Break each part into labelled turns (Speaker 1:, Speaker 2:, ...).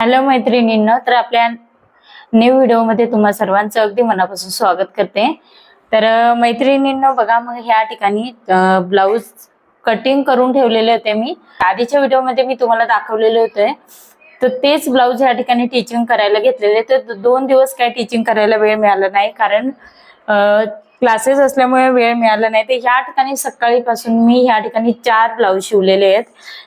Speaker 1: Hello मैत्रिणींनो तर आपल्या न्यू व्हिडिओमध्ये तुम्हा सर्वांचं अगदी मनापासून स्वागत करते. तर मैत्रिणींना मैत्रिणींनो बघा मग ह्या ठिकाणी ब्लाऊज कटिंग करून ठेवलेले होते मी. आधीच्या व्हिडिओमध्ये मी तुम्हाला दाखवलेले होते. तर तेच ब्लाऊज ह्या ठिकाणी टीचिंग करायला घेतलेले. तर दोन दिवस काय टीचिंग करायला वेळ मिळाला नाही. कारण क्लासेस असल्यामुळे वेळ मिळाला नाही. तर ह्या ठिकाणी सकाळीपासून मी ह्या ठिकाणी चार ब्लाऊज शिवलेले आहेत.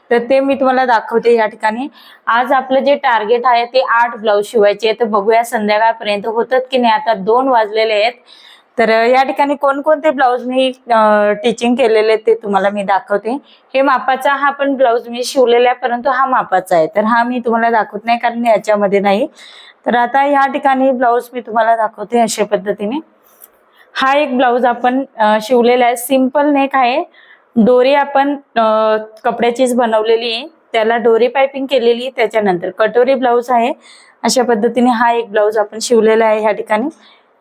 Speaker 1: तर ते मी तुम्हाला दाखवते या ठिकाणी. आज आपलं जे टार्गेट आहे ते आठ ब्लाऊज शिवायचे आहे तर बघूया संध्याकाळपर्यंत होतात की नाही. आता दोन वाजलेले आहेत. तर या ठिकाणी कोणकोणते ब्लाऊज मी टीचिंग केलेले आहेत ते तुम्हाला मी दाखवते. हे मापाचा हा पण ब्लाऊज मी शिवलेला आहे परंतु हा मापाचा आहे. तर हा मी तुम्हाला दाखवत नाही कारण याच्यामध्ये नाही. तर आता या ठिकाणी ब्लाऊज मी तुम्हाला दाखवते अशा पद्धतीने. हा एक ब्लाऊज आपण शिवलेला आहे. सिंपल नेक आहे. डोरी आपण कपड्याचीच बनवलेली आहे. त्याला डोरी पायपिंग केलेली त्याच्यानंतर कटोरी ब्लाऊज आहे. अशा पद्धतीने हा एक ब्लाऊज आपण शिवलेला आहे ह्या ठिकाणी.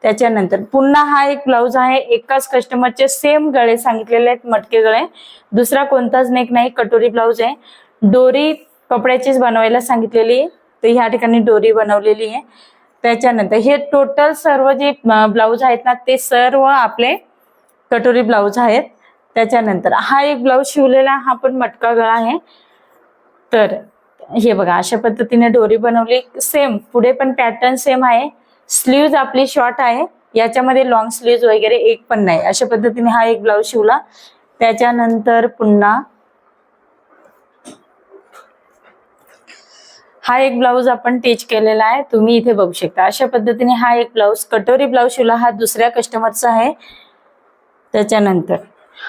Speaker 1: त्याच्यानंतर पुन्हा हा एक ब्लाऊज आहे. एकाच कस्टमरचे सेम गळे सांगितलेले आहेत. मटके गळे. दुसरा कोणताच नेक नाही. कटोरी ब्लाऊज आहे. डोरी कपड्याचीच बनवायला सांगितलेली आहे. तर ह्या ठिकाणी डोरी बनवलेली आहे. त्याच्यानंतर हे टोटल सर्व जे ब्लाऊज आहेत ना ते सर्व आपले कटोरी ब्लाऊज आहेत. त्याच्यानंतर हा एक ब्लाऊज शिवलेला हा पण मटका गळा आहे. तर हे बघा अशा पद्धतीने डोरी बनवली. सेम पुढे पण पॅटर्न सेम आहे. स्लीव्ज आपली शॉर्ट आहे. याच्यामध्ये लॉंग स्लीव्ज वगैरे एक पण नाही. अशा पद्धतीने हा एक ब्लाऊज शिवला. त्याच्यानंतर पुन्हा हा एक ब्लाऊज आपण टीच केलेला आहे. तुम्ही इथे बघू शकता. अशा पद्धतीने हा एक ब्लाऊज कटोरी ब्लाऊज शिवला हा दुसऱ्या कस्टमरचा आहे. त्याच्यानंतर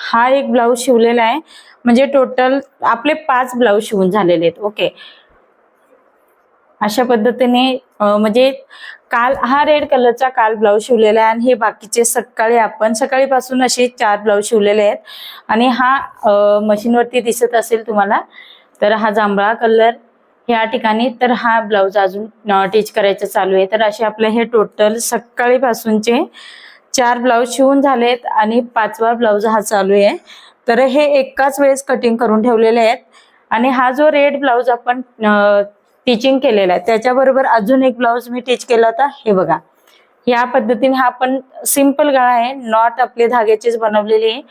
Speaker 1: हा एक ब्लाऊज शिवलेला आहे. म्हणजे टोटल आपले पाच ब्लाऊज शिवून झालेले आहेत. ओके अशा पद्धतीने म्हणजे काल हा रेड कलरचा काल ब्लाऊज शिवलेला आहे. आणि हे बाकीचे सकाळी आपण सकाळीपासून असे चार ब्लाऊज शिवलेले आहेत. आणि हा मशीनवरती दिसत असेल तुम्हाला तर हा जांभळा कलर ह्या ठिकाणी तर हा ब्लाऊज अजून टीच करायचं चालू आहे. तर असे आपले हे टोटल सकाळीपासूनचे चार ब्लाऊज शिवून झालेत आणि पाचवा ब्लाऊज हा चालू आहे. तर हे एकाच वेळेस कटिंग करून ठेवलेले आहेत. आणि हा जो रेड ब्लाऊज आपण टीचिंग केलेला आहे त्याच्याबरोबर अजून एक ब्लाऊज मी टीच केला होता. हे बघा. या पद्धतीने हा पण सिंपल गळा आहे. नॉट आपले धाग्याचीच बनवलेली आहे.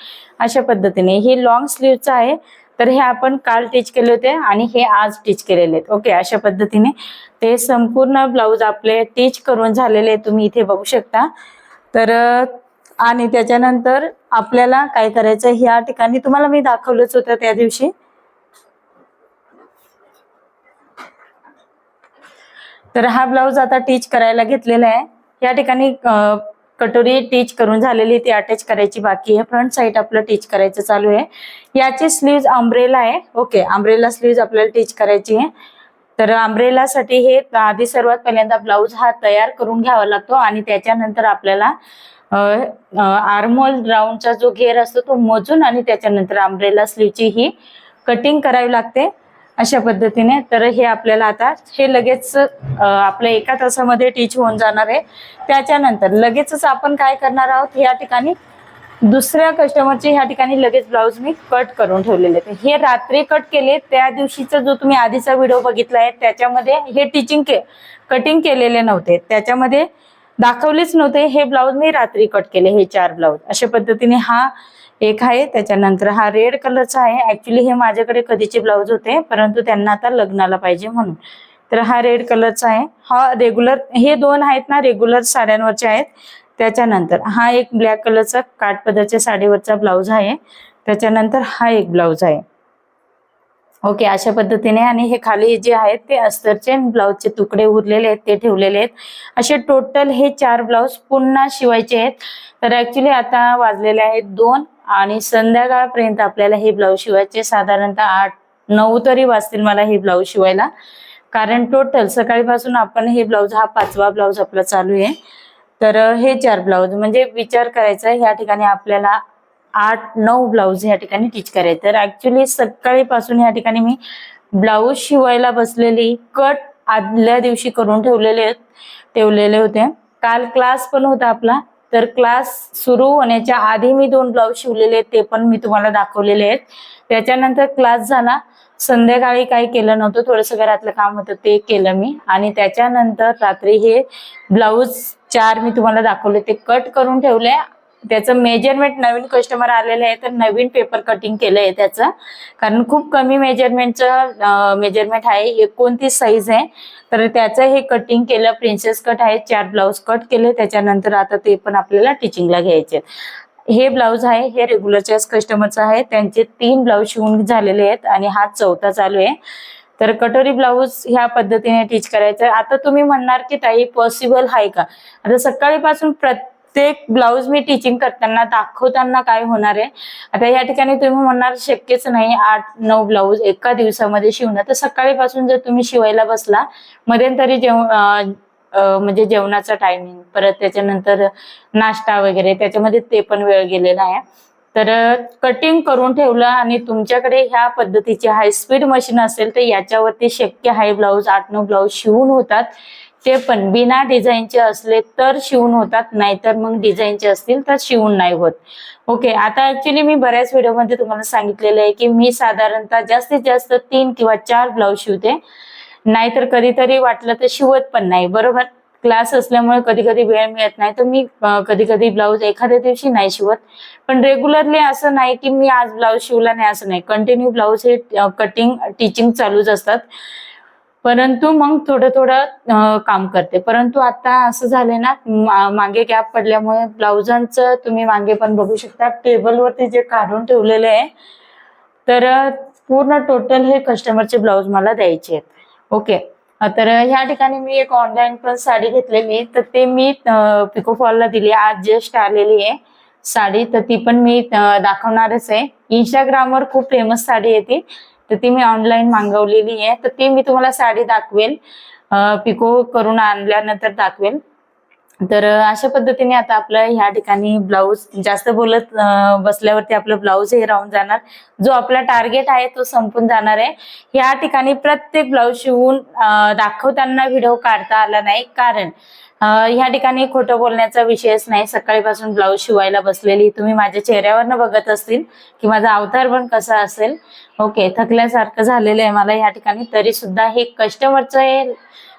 Speaker 1: अशा पद्धतीने. ही लॉंग स्लीवचा आहे. तर हे आपण काल टीच केले होते आणि हे आज टीच केलेले आहेत. ओके अशा पद्धतीने ते संपूर्ण ब्लाऊज आपले टीच करून झालेले तुम्ही इथे बघू शकता. तर आणि त्याच्यानंतर आपल्याला काय करायचं ह्या ठिकाणी तुम्हाला मी दाखवलंच होतं त्या दिवशी. तर हा ब्लाऊज आता टीच करायला घेतलेला आहे. या ठिकाणी कटोरी टीच करून झालेली ती अटॅच करायची बाकी आहे. फ्रंट साईड आपलं टीच करायचं चालू आहे. याची स्लीव्ज अम्ब्रेला आहे. ओके अम्ब्रेला स्लीव्ज आपल्याला टीच करायची आहे. तर अम्ब्रेलासाठी हे आधी सर्वात पहिल्यांदा ब्लाऊज हा तयार करून घ्यावा लागतो आणि त्याच्यानंतर आपल्याला आर्मोल राऊंडचा जो घेर असतो तो मोजून आणि त्याच्यानंतर अम्ब्रेला स्लीवची ही कटिंग करावी लागते. अशा पद्धतीने. तर हे आपल्याला आता हे लगेच आपलं आपल्या एका तासामध्ये टीच होऊन जाणार आहे. त्याच्यानंतर लगेचच आपण काय करणार आहोत या ठिकाणी दुसऱ्या कस्टमरचे ह्या ठिकाणी लगेच ब्लाऊज मी कट करून ठेवलेले आहेत. हे रात्री कट केले त्या दिवशीचा जो तुम्ही आधीचा व्हिडिओ बघितला आहे त्याच्यामध्ये हे टीचिंग के कटिंग केलेले नव्हते. त्याच्यामध्ये दाखवलेच नव्हते हे ब्लाऊज मी रात्री कट केले हे चार ब्लाऊज अशा पद्धतीने हा एक आहे त्याच्यानंतर हा रेड कलरचा आहे. ऍक्च्युली हे माझ्याकडे कधीचे ब्लाऊज होते परंतु त्यांना आता लग्नाला पाहिजे म्हणून. तर हा रेड कलरचा आहे. हा रेग्युलर हे दोन आहेत ना रेग्युलर साड्यांवरचे आहेत. त्याच्यानंतर हा एक ब्लॅक कलरचा काठपदरच्या साडीवरचा ब्लाऊज आहे. त्याच्यानंतर हा एक ब्लाऊज आहे. ओके अशा पद्धतीने आणि हे खाली जे आहेत ते अस्तरचे ब्लाऊजचे तुकडे उरलेले आहेत ते ठेवलेले आहेत. असे टोटल हे चार ब्लाऊज पुन्हा शिवायचे आहेत. तर ऍक्च्युली आता वाजलेले आहेत दोन. आणि संध्याकाळपर्यंत आपल्याला हे ब्लाऊज शिवायचे. साधारणतः आठ नऊ तरी वाजतील मला हे ब्लाऊज शिवायला. कारण टोटल सकाळीपासून आपण हे ब्लाऊज हा पाचवा ब्लाऊज आपला चालू आहे. तर हे चार ब्लाऊज म्हणजे विचार करायचा ह्या ठिकाणी आपल्याला आठ नऊ ब्लाऊज ह्या ठिकाणी टीच करायचे. तर ऍक्च्युली सकाळीपासून ह्या ठिकाणी मी ब्लाऊज शिवायला बसलेली कट आदल्या दिवशी करून ठेवलेले ठेवलेले होते. काल क्लास पण होता आपला. तर क्लास सुरू होण्याच्या आधी मी दोन ब्लाऊज शिवलेले आहेत ते पण मी तुम्हाला दाखवलेले आहेत. त्याच्यानंतर क्लास झाला. संध्याकाळी काही केलं नव्हतं थोडंसं घरातलं काम होतं ते केलं मी. आणि त्याच्यानंतर रात्री हे ब्लाऊज चार मी तुम्हाला दाखवले ते कट करून ठेवले. त्याचं मेजरमेंट नवीन कस्टमर आलेले आहे तर नवीन पेपर कटिंग केलंय त्याचं. कारण खूप कमी मेजरमेंटचं मेजरमेंट आहे. एकोणतीस साईज आहे. तर त्याचं हे कटिंग केलं प्रिन्सेस कट आहे चार ब्लाऊज कट केले त्याच्यानंतर आता ते पण आपल्याला टिचिंगला घ्यायचे हे ब्लाऊज आहे हे रेग्युलरच्या कस्टमरचं आहे त्यांचे तीन ब्लाऊज शिवून झालेले आहेत आणि हा चौथा चालू आहे. तर कटोरी ब्लाऊज ह्या पद्धतीने टीच करायचं आता तुम्ही म्हणणार की ताई पॉसिबल आहे का? आता सकाळीपासून प्रत्येक ब्लाऊज मी टीचिंग करताना दाखवताना काय होणार आहे? आता या ठिकाणी तुम्ही म्हणणार शक्यच नाही आठ नऊ ब्लाऊज एका दिवसामध्ये शिवणं. तर सकाळीपासून जर तुम्ही शिवायला बसला मध्यंतरी जेव म्हणजे जेवणाचा टायमिंग परत त्याच्यानंतर नाश्ता वगैरे त्याच्यामध्ये ते पण वेळ गेलेला आहे. तर कटिंग करून ठेवलं आणि तुमच्याकडे ह्या पद्धतीची हाय स्पीड मशीन असेल तर याच्यावरती शक्य आहे ब्लाऊज आठ नऊ ब्लाऊज शिवून होतात. ते पण. बिना डिझाईनचे असले तर शिवून होतात नाहीतर मग डिझाईनचे असतील तर शिवून नाही होत. ओके आता ऍक्च्युली मी बऱ्याच व्हिडिओमध्ये तुम्हाला सांगितलेलं आहे की मी साधारणतः जास्तीत जास्त तीन किंवा चार ब्लाऊज शिवते. नाहीतर कधीतरी वाटलं तर शिवत पण नाही. बरोबर? क्लास असल्यामुळे कधी कधी वेळ मिळत नाही तर मी कधी कधी ब्लाऊज एखाद्या दिवशी नाही शिवत. पण रेग्युलरली असं नाही की मी आज ब्लाऊज शिवला नाही असं नाही. कंटिन्यू ब्लाऊज हे कटिंग टीचिंग चालूच असतात. परंतु मग थोडं थोडं काम करते. परंतु आता असं झालंय ना मागे गॅप पडल्यामुळे ब्लाउजांचं तुम्ही मागे पण बघू शकता. टेबलवरती जे काढून ठेवलेले आहे तर पूर्ण टोटल हे कस्टमरचे ब्लाऊज मला द्यायचे आहेत. ओके. तर ह्या ठिकाणी मी एक ऑनलाईन पण साडी घेतलेली तर ते मी पिकोफॉलला दिली आज जस्ट आलेली आहे साडी तर ती पण मी दाखवणारच आहे. इंस्टाग्रामवर खूप फेमस साडी आहे ती. तर ती मी ऑनलाईन मागवलेली आहे. तर ती मी तुम्हाला साडी दाखवेल. पिको करून आणल्यानंतर दाखवेल. तर अशा पद्धतीने आता आपलं ह्या ठिकाणी ब्लाऊज जास्त बोलत बसल्यावरती आपलं ब्लाऊज हे राहून जाणार. जो आपला टार्गेट आहे तो संपून जाणार आहे. ह्या ठिकाणी प्रत्येक ब्लाऊज शिवून दाखवताना व्हिडिओ काढता आला नाही. कारण ह्या ठिकाणी खोटं बोलण्याचा विषयच नाही. सकाळीपासून ब्लाऊज शिवायला बसलेली. तुम्ही माझ्या चेहऱ्यावरनं बघत असतील की माझा अवतार पण कसा असेल. ओके थकल्यासारखं झालेलं आहे मला ह्या ठिकाणी. तरी सुद्धा हे कस्टमरचं हे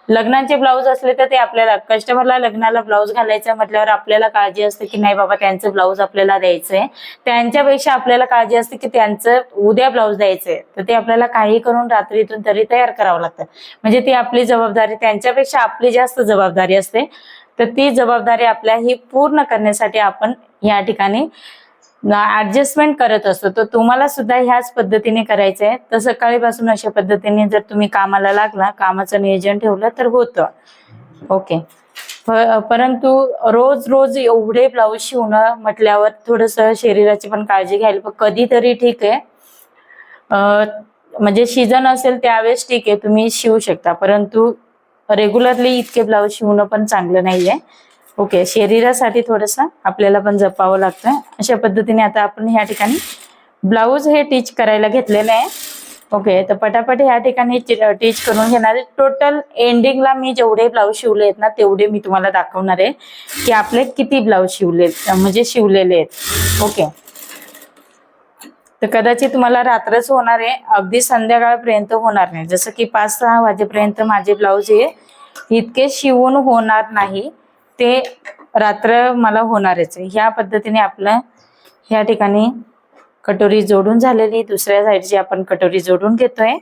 Speaker 1: लग्नाचे ब्लाऊज असले तर ते आपल्याला कस्टमरला लग्नाला ब्लाऊज घालायचा म्हटल्यावर आपल्याला काळजी असते की नाही बाबा त्यांचं ब्लाऊज आपल्याला द्यायचंय. त्यांच्यापेक्षा आपल्याला काळजी असते की त्यांचं उद्या ब्लाऊज द्यायचंय. तर ते आपल्याला काही करून रात्रीतून तरी तयार करावं लागतं. म्हणजे ती आपली जबाबदारी त्यांच्यापेक्षा आपली जास्त जबाबदारी असते. तर ती जबाबदारी आपल्या ही पूर्ण करण्यासाठी आपण या ठिकाणी ऍडजस्टमेंट करत असतो. तर तुम्हाला सुद्धा ह्याच पद्धतीने करायचं आहे तर सकाळीपासून अशा पद्धतीने जर तुम्ही कामाला लागला कामाचं नियोजन ठेवलं तर होतं. ओके परंतु रोज रोज एवढे ब्लाऊज शिवणं म्हटल्यावर थोडस शरीराची पण काळजी घ्यायला पण कधीतरी ठीक आहे. म्हणजे सीझन असेल त्यावेळेस ठीक आहे तुम्ही शिवू शकता. परंतु रेग्युलरली इतके ब्लाऊज शिवणं पण चांगलं नाहीये. ओके शरीरासाठी थोडस आपल्याला पण जपावं लागतं अशा पद्धतीने आता आपण ह्या ठिकाणी ब्लाऊज हे टीच करायला घेतलेलं आहे. ओके तर पटापट ह्या ठिकाणी टीच करून घेणार आहे. टोटल एंडिंगला मी जेवढे ब्लाऊज शिवले आहेत ना तेवढे मी तुम्हाला दाखवणार आहे की आपले किती ब्लाऊज शिवले म्हणजे शिवलेले आहेत. ओके. तर कदाचित तुम्हाला रात्रच होणार आहे अगदी संध्याकाळपर्यंत होणार नाही. जसं की पाच सहा वाजेपर्यंत माझे ब्लाऊज हे इतके शिवून होणार नाही. ते रात्र मला होणारच आहे. ह्या पद्धतीने आपलं ह्या ठिकाणी कटोरी जोडून झालेली दुसऱ्या साईडची आपण कटोरी जोडून घेतोय.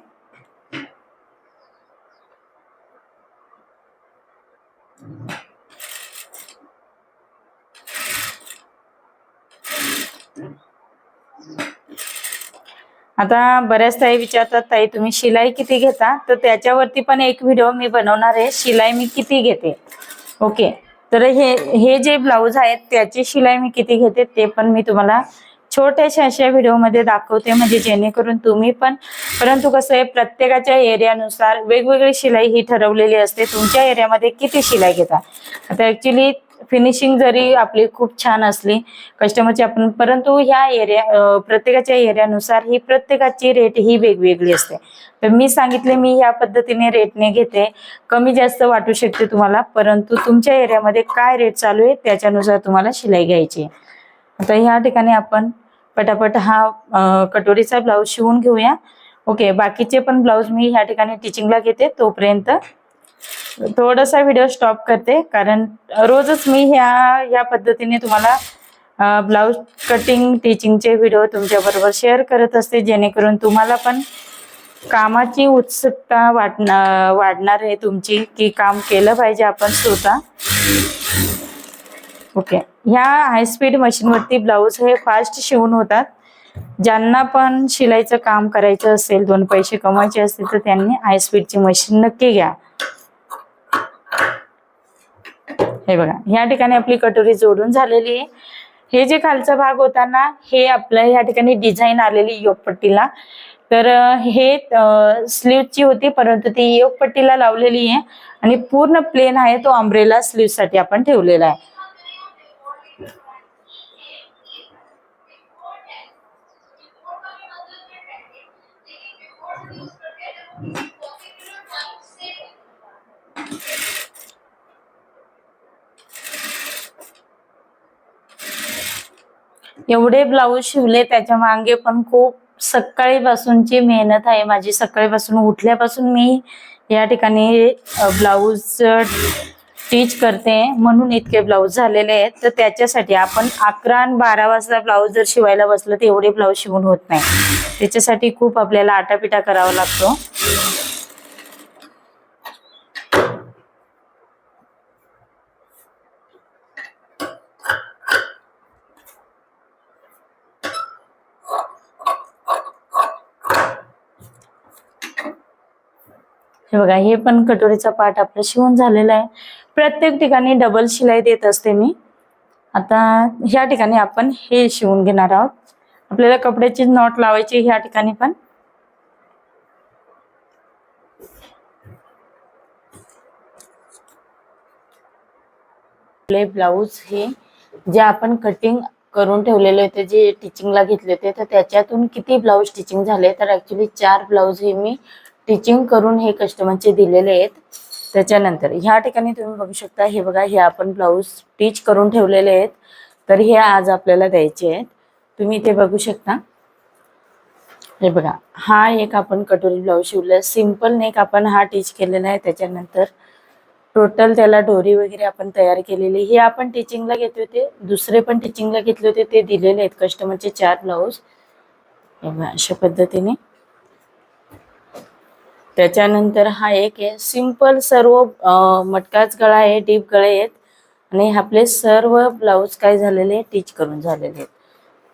Speaker 1: आता बऱ्याच ताई विचारतात ताई तुम्ही शिलाई किती घेता? तर त्याच्यावरती पण एक व्हिडिओ मी बनवणार आहे. शिलाई मी किती घेते? ओके. तर हे हे जे ब्लाऊज आहेत त्याची शिलाई मी किती घेते ते पण मी तुम्हाला छोट्याशा अशा व्हिडिओमध्ये दाखवते. म्हणजे जेणेकरून तुम्ही पण परंतु कसं आहे प्रत्येकाच्या एरियानुसार वेगवेगळी शिलाई ही ठरवलेली असते. तुमच्या एरियामध्ये किती शिलाई घेता? आता ऍक्च्युली फिनिशिंग जरी आपली खूप छान असली कस्टमरची आपण परंतु ह्या एरिया प्रत्येकाच्या एरियानुसार ही प्रत्येकाची रेट ही वेगवेगळी असते. तर मी सांगितले मी ह्या पद्धतीने रेटने घेते. कमी जास्त वाटू शकते तुम्हाला परंतु तुमच्या एरियामध्ये काय रेट चालू आहे त्याच्यानुसार तुम्हाला शिलाई घ्यायची आहे. आता ह्या ठिकाणी आपण पटापट हा कटोरीचा ब्लाऊज शिवून घेऊया. ओके बाकीचे पण ब्लाऊज मी ह्या ठिकाणी टिचिंगला घेते तोपर्यंत थोडासा व्हिडिओ स्टॉप करते. कारण रोजच मी ह्या या पद्धतीने तुम्हाला ब्लाऊज कटिंग टीचिंगचे व्हिडिओ तुमच्याबरोबर शेअर करत असते. जेणेकरून तुम्हाला पण कामाची उत्सुकता वाटणार वाढणार आहे तुमची की काम केलं पाहिजे आपण स्वतः. ओके ह्या हाय स्पीड मशीनवरती ब्लाऊज हे फास्ट शिवून होतात. ज्यांना पण शिलाईचं काम करायचं असेल दोन पैसे कमवायचे असतील तर त्यांनी हाय स्पीडची मशीन नक्की घ्या. हे बघा या ठिकाणी आपली कटोरी जोडून झालेली आहे. हे जे खालचा भाग होता ना हे आपलं या ठिकाणी डिझाईन आलेली योगपट्टीला. तर हे स्लीवची होती परंतु ती योगपट्टीला लावलेली आहे. आणि पूर्ण प्लेन आहे तो अम्ब्रेला स्लीवसाठी आपण ठेवलेला आहे. एवढे ब्लाऊज शिवले त्याच्यामागे पण खूप सकाळीपासूनची मेहनत आहे माझी. सकाळीपासून उठल्यापासून मी या ठिकाणी ब्लाऊज टीच करते. म्हणून इतके ब्लाऊज झालेले आहेत. तर त्याच्यासाठी आपण अकरा आणि बारा वाजता ब्लाऊज जर शिवायला बसलं तर एवढे ब्लाऊज शिवून होत नाही. त्याच्यासाठी खूप आपल्याला आटापिटा करावा लागतो. हे बघा हे पण कटोरीचा पार्ट आपला शिवून झालेला आहे. प्रत्येक ठिकाणी डबल शिलाई देत असते मी. आता ह्या ठिकाणी आपण हे शिवून घेणार आहोत. आपल्याला कपड्याची नॉट लावायची ह्या ठिकाणी पण. आपले ब्लाऊज हे जे आपण कटिंग करून ठेवलेले होते जे टिचिंगला घेतले होते तर त्याच्यातून किती ब्लाऊज स्टिचिंग झाले? तर ऍक्च्युली चार ब्लाऊज हे मी टिचिंग करून हे कस्टमरचे दिलेले आहेत. त्याच्यानंतर ह्या ठिकाणी तुम्ही बघू शकता हे बघा हे आपण ब्लाऊज स्टिच करून ठेवलेले आहेत. तर हे आज आपल्याला द्यायचे आहेत. तुम्ही इथे बघू शकता. हे बघा हा एक आपण कटोरी ब्लाऊज शिवला सिंपल नेक आपण हा टीच केलेला आहे. त्याच्यानंतर टोटल त्याला डोरी वगैरे आपण तयार केलेली हे आपण टीचिंगला घेतले होते. दुसरे पण टीचिंगला घेतले होते. ते दिलेले आहेत कस्टमरचे चार ब्लाऊज अशा पद्धतीने. त्याच्यानंतर हा एक आहे. सिंपल सर्व मटकाच गळा आहे डीप गळे आहेत. आणि आपले सर्व ब्लाऊज काय झालेले टीच करून झालेले आहेत.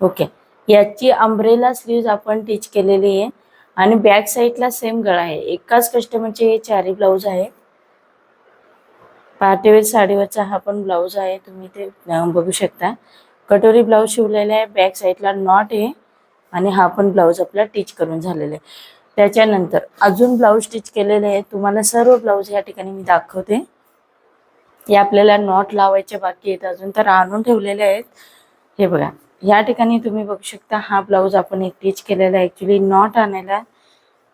Speaker 1: ओके याची अम्ब्रेला स्लीव्ज आपण टीच केलेली आहे. आणि बॅक साईडला सेम गळा आहे. एकाच कस्टमरचे हे चारही ब्लाऊज आहे पार्टीवेअर साडीवरचा हा पण ब्लाऊज आहे. तुम्ही ते बघू शकता. कटोरी ब्लाऊज शिवलेला आहे. बॅक साईडला नॉट आहे. आणि हा पण ब्लाऊज आपला टीच करून झालेला आहे. त्याच्यानंतर अजून ब्लाऊज स्टिच केलेले आहे तुम्हाला सर्व ब्लाऊज या ठिकाणी मी दाखवते. हे आपल्याला नॉट लावायचे बाकी आहेत. अजून तर आणून ठेवलेले आहेत. हे बघा या ठिकाणी तुम्ही बघू शकता हा ब्लाऊज आपण एक टीच केलेला आहे. ॲक्च्युली नॉट आणायला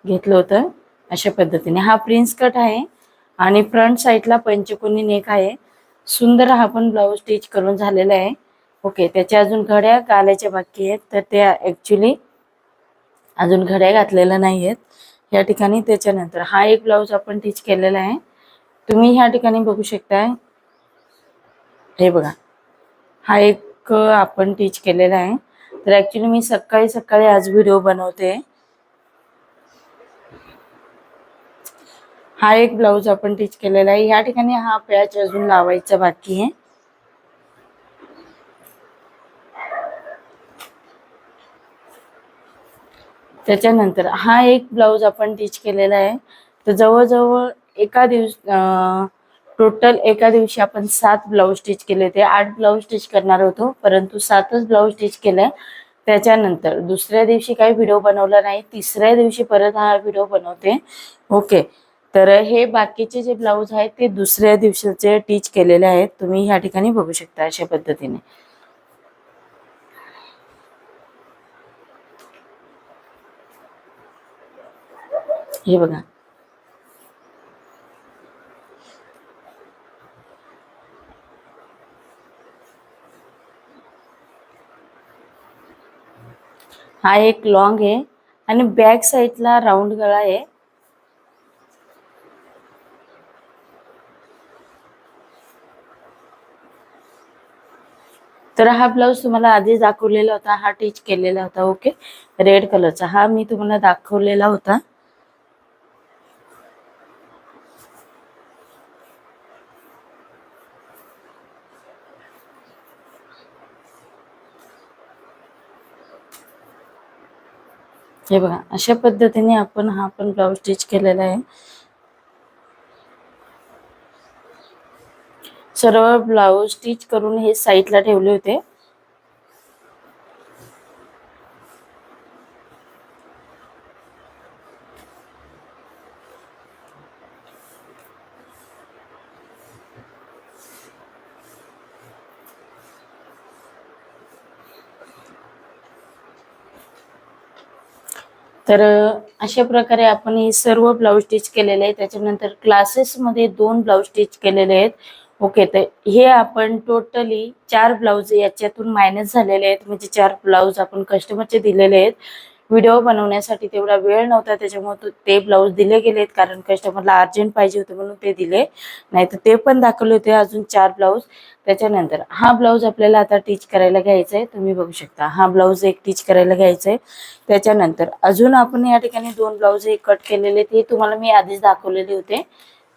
Speaker 1: घेतलं होतं अशा पद्धतीने. हा प्रिन्स कट आहे आणि फ्रंट साईडला पंचकोनी नेक आहे. सुंदर हा पण ब्लाऊज स्टिच करून झालेला आहे. ओके त्याच्या अजून घड्या घालायच्या बाकी आहेत. तर त्या ॲक्च्युली अजून घड्या घातलेल्या नाही आहेत या ठिकाणी त्याच्यानंतर हा एक ब्लाऊज आपण टीच केलेला आहे. तुम्ही ह्या ठिकाणी बघू शकताय. हे बघा. हा एक आपण टीच केलेला आहे. तर ॲक्च्युली मी सकाळी सकाळी आज व्हिडिओ बनवते. हा एक ब्लाऊज आपण टीच केलेला आहे. या ठिकाणी हा पॅच अजून लावायचा बाकी आहे. त्याच्यानंतर हा एक ब्लाऊज आपण टीच केलेला आहे. तर जवळजवळ एका दिवस टोटल एका दिवशी आपण सात ब्लाऊज स्टिच केले. होते आठ ब्लाऊज स्टिच करणार होतो परंतु सातच ब्लाऊज स्टिच केलाय. त्याच्यानंतर दुसऱ्या दिवशी काही व्हिडिओ बनवला नाही. तिसऱ्या दिवशी परत हा व्हिडिओ बनवते. ओके तर हे बाकीचे जे ब्लाऊज आहेत ते दुसऱ्या दिवशीचे टीच केलेले आहेत. तुम्ही ह्या ठिकाणी बघू शकता अशा पद्धतीने. हे बघा. हा एक लॉंग आहे आणि बॅक साईडला राऊंड गळा आहे. तर हा ब्लाऊज तुम्हाला आधी दाखवलेला होता हा टीच केलेला होता ओके रेड कलरचा हा मी तुम्हाला दाखवलेला होता. हे बघा अशा पद्धतीने आपण हा पण ब्लाऊज स्टिच केलेला आहे. सर्व ब्लाऊज स्टिच करून हे साईडला ठेवले होते. तर अशा प्रकारे आपण हे सर्व ब्लाऊज स्टिच केलेले आहे त्याच्यानंतर क्लासेसमध्ये दोन ब्लाऊज स्टिच केलेले आहेत. ओके तर हे आपण टोटली चार ब्लाऊज याच्यातून मायनस झालेले आहेत. म्हणजे चार ब्लाऊज आपण कस्टमरचे दिलेले आहेत. व्हिडिओ बनवण्यासाठी तेवढा वेळ नव्हता त्याच्यामुळे ते ब्लाऊज दिले गेलेत कारण कस्टमरला अर्जंट पाहिजे होते म्हणून ते दिले. नाही तर ते पण दाखवले होते अजून चार ब्लाऊज. त्याच्यानंतर हा ब्लाऊज आपल्याला आता टीच करायला घ्यायचा आहे तुम्ही बघू शकता हा ब्लाऊज एक टीच करायला घ्यायचा आहे त्याच्यानंतर अजून आपण या ठिकाणी दोन ब्लाऊज हे कट केलेले ते तुम्हाला मी आधीच दाखवलेले होते.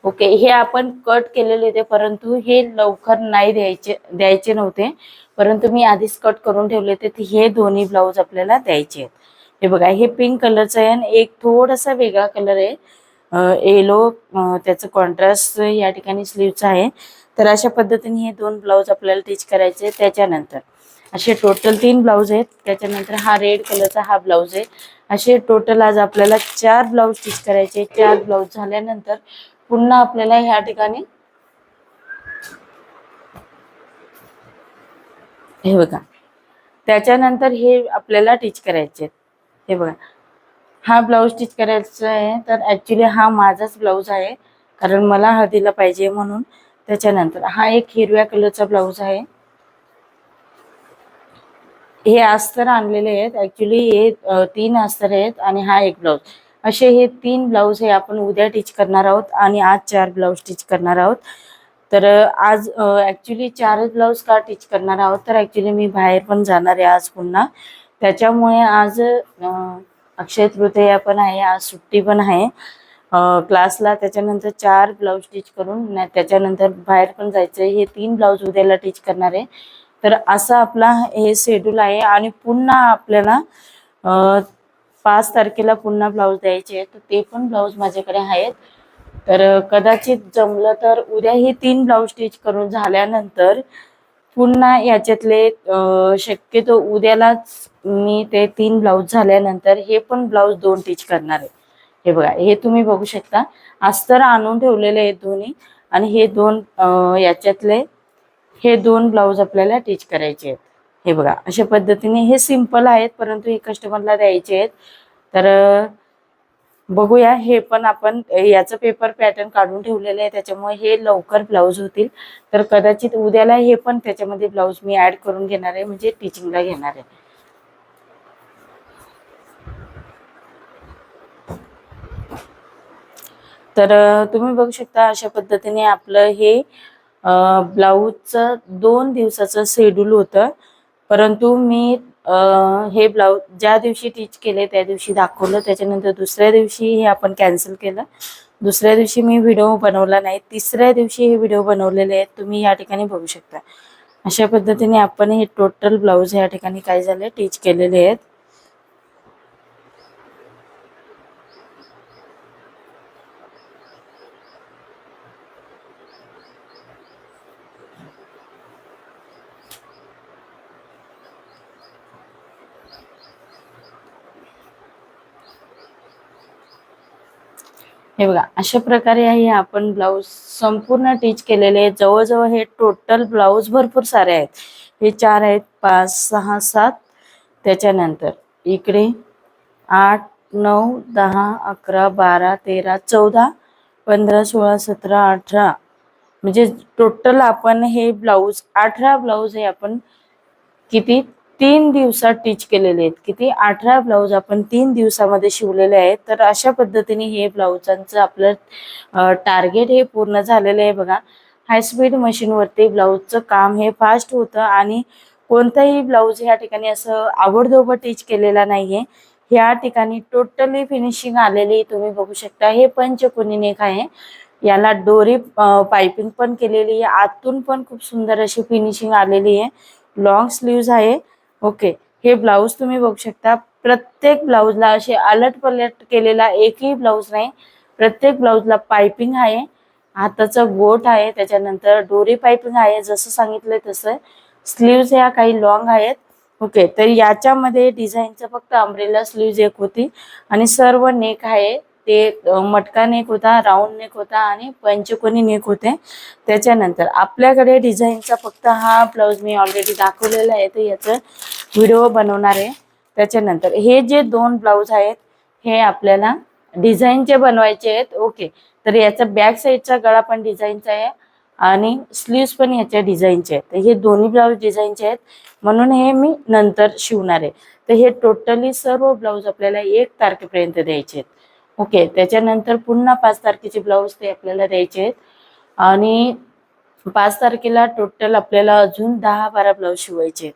Speaker 1: ओके हे आपण कट केलेले होते परंतु हे लवकर नाही द्यायचे द्यायचे नव्हते. परंतु मी आधीच कट करून ठेवले होते. हे दोन्ही ब्लाऊज आपल्याला द्यायचे आहेत. हे बघा हे पिंक कलरचं आहे आणि एक थोडासा वेगळा कलर आहे. येलो त्याचं कॉन्ट्रास्ट या ठिकाणी स्लीवचं आहे. तर अशा पद्धतीने हे दोन ब्लाऊज आपल्याला टीच करायचे त्याच्यानंतर. असे टोटल तीन ब्लाऊज आहेत. त्याच्यानंतर हा रेड कलरचा हा ब्लाऊज आहे. असे टोटल आज आपल्याला चार ब्लाऊज स्टिच करायचे. चार ब्लाऊज झाल्यानंतर पुन्हा आपल्याला ह्या ठिकाणी हे बघा त्याच्यानंतर हे आपल्याला टीच करायचे आहेत. हे बघा. हा ब्लाऊज स्टिच करायचा आहे तर ॲक्च्युली हा माझाच ब्लाऊज आहे. कारण मला हळदीला पाहिजे म्हणून. त्याच्यानंतर हा एक हिरव्या कलरचा ब्लाऊज आहे. हे अस्तर आणलेले आहेत. ॲक्च्युली हे तीन अस्तर आहेत आणि हा एक ब्लाऊज. असे हे तीन ब्लाऊज हे आपण उद्या टीच करणार आहोत आणि आज चार ब्लाऊज टीच करणार आहोत. तर आज ॲक्च्युली चारच ब्लाऊज का टीच करणार आहोत? तर ॲक्च्युली मी बाहेर पण जाणार आहे आज पुन्हा. त्याच्यामुळे आज अक्षय तृतीया पण आहे आज सुट्टी पण आहे. क्लासला त्याच्यानंतर चार ब्लाऊज स्टिच करून त्याच्यानंतर बाहेर पण जायचं आहे. हे तीन ब्लाऊज उद्याला टीच करणार आहे. तर असा आपला हे शेड्यूल आहे आणि पुन्हा आपल्याला पाच तारखेला पुन्हा ब्लाऊज द्यायचे तर ते पण ब्लाऊज माझ्याकडे आहेत. तर कदाचित जमलं तर उद्या हे तीन ब्लाऊज स्टिच करून झाल्यानंतर पुन्हा याच्यातले शक्यतो उद्यालाच मी ते तीन ब्लाऊज झाल्यानंतर हे पण ब्लाऊज दोन टीच करणार आहे. हे बघा हे तुम्ही बघू शकता. अस्तर आणून ठेवलेले आहेत दोन्ही आणि हे दोन याच्यातले हे दोन ब्लाऊज आपल्याला टीच करायचे आहेत. हे बघा अशा पद्धतीने हे सिंपल आहेत परंतु हे कस्टमरला द्यायचे आहेत. तर बघूया. हे पण आपण याचं पेपर पॅटर्न काढून ठेवलेलं आहे. त्याच्यामुळे हे लवकर ब्लाऊज होतील. तर कदाचित उद्याला हे पण त्याच्यामध्ये ब्लाऊज मी ऍड करून घेणार आहे. म्हणजे टीचिंगला घेणार आहे. तर तुम्ही बघू शकता अशा पद्धतीने आपलं हे ब्लाऊजचं दोन दिवसाचं शेड्यूल होतं. परंतु मी हे ब्लाऊज ज्या दिवशी टीच केले त्या दिवशी दाखवलं. त्याच्यानंतर दुसऱ्या दिवशी हे आपण कॅन्सल केलं. दुसऱ्या दिवशी मी व्हिडिओ बनवला नाही. तिसऱ्या दिवशी हे व्हिडिओ बनवलेले आहेत. तुम्ही या ठिकाणी बघू शकता. अशा पद्धतीने आपण हे टोटल ब्लाऊज या ठिकाणी काय झाले टीच केलेले आहेत. हे बघा अशा प्रकारे आहे आपण ब्लाऊज संपूर्ण टीच केलेले आहे जवळजवळ हे टोटल ब्लाऊज भरपूर सारे आहेत. हे चार आहेत पाच सहा सात. त्याच्यानंतर इकडे आठ नऊ दहा अकरा बारा तेरा चौदा पंधरा सोळा सतरा अठरा. म्हणजे टोटल आपण हे ब्लाऊज अठरा ब्लाऊज हे आपण किती? तीन दिवसात टीच केलेले आहेत. किती? अठरा ब्लाऊज आपण तीन दिवसामध्ये शिवलेले आहेत. तर अशा पद्धतीने हे ब्लाऊजांचं आपलं टार्गेट हे पूर्ण झालेलं आहे बघा. हाय स्पीड मशीनवरती ब्लाऊजचं काम हे फास्ट होतं आणि कोणताही ब्लाऊज ह्या ठिकाणी असं आवडदोबं टीच केलेला नाहीये. ह्या ठिकाणी टोटली फिनिशिंग आलेली तुम्ही बघू शकता. हे पंचकोनी नेक आहे. याला डोरी पाइपिंग पण केलेली आहे. आतून पण खूप सुंदर अशी फिनिशिंग आलेली आहे. लॉंग स्लीव्ज आहे. ओके. हे ब्लाऊज तुम्ही बघू शकता. प्रत्येक ब्लाऊजला असे अलट पलट केलेला एकही ब्लाऊज नाही. प्रत्येक ब्लाऊजला पाइपिंग आहे. हाताचं गोट आहे. त्याच्यानंतर डोरी पाइपिंग आहे. जसं सांगितलंय तसं. स्लीव्ज ह्या काही लॉंग आहेत. ओके. तर याच्यामध्ये डिझाईनचं फक्त अम्ब्रेला स्लीव्ज एक होती. आणि सर्व नेक आहे. ते मटका नेक होता राऊंड नेक होता आणि पंचकोनी नेक होते. त्याच्यानंतर आपल्याकडे डिझाईनचा फक्त हा ब्लाऊज मी ऑलरेडी दाखवलेला आहे तर याचं व्हिडिओ बनवणार आहे. त्याच्यानंतर हे जे दोन ब्लाऊज आहेत हे आपल्याला डिझाईनचे बनवायचे आहेत. ओके तर याचा बॅक साईडचा गळा पण डिझाईनचा आहे आणि स्लीव्स पण याच्या डिझाईनचे आहेत. तर हे दोन्ही ब्लाऊज डिझाईनचे आहेत. म्हणून हे मी नंतर शिवणार आहे. तर हे टोटली सर्व ब्लाऊज आपल्याला एक तारखेपर्यंत द्यायचे आहेत. ओके त्याच्यानंतर पुन्हा पाच तारखेचे ब्लाऊज ते आपल्याला द्यायचे आहेत. आणि पाच तारखेला टोटल आपल्याला अजून दहा बारा ब्लाऊज शिवायचे आहेत.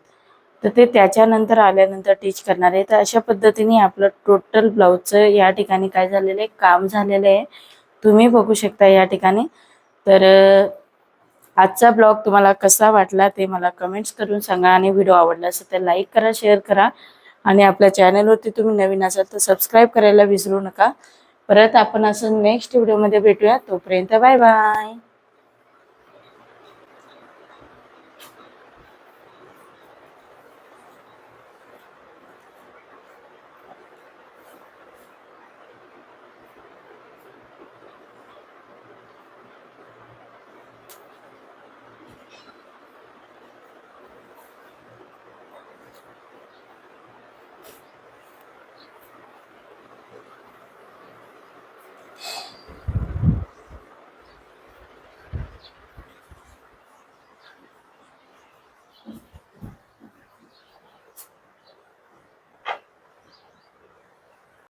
Speaker 1: तर ते त्याच्यानंतर आल्यानंतर टीच करणार आहे. तर अशा पद्धतीने आपलं टोटल ब्लाऊजचं या ठिकाणी काय झालेलं आहे? काम झालेलं आहे. तुम्ही बघू शकता या ठिकाणी. तर आजचा ब्लॉग तुम्हाला कसा वाटला ते मला कमेंट्स करून सांगा आणि व्हिडिओ आवडला असेल तर लाईक करा शेअर करा. आणि आपल्या चॅनलवरती तुम्ही नवीन असाल तर सबस्क्राईब करायला विसरू नका. परत आपण असं नेक्स्ट व्हिडिओमध्ये भेटूया. तोपर्यंत बाय बाय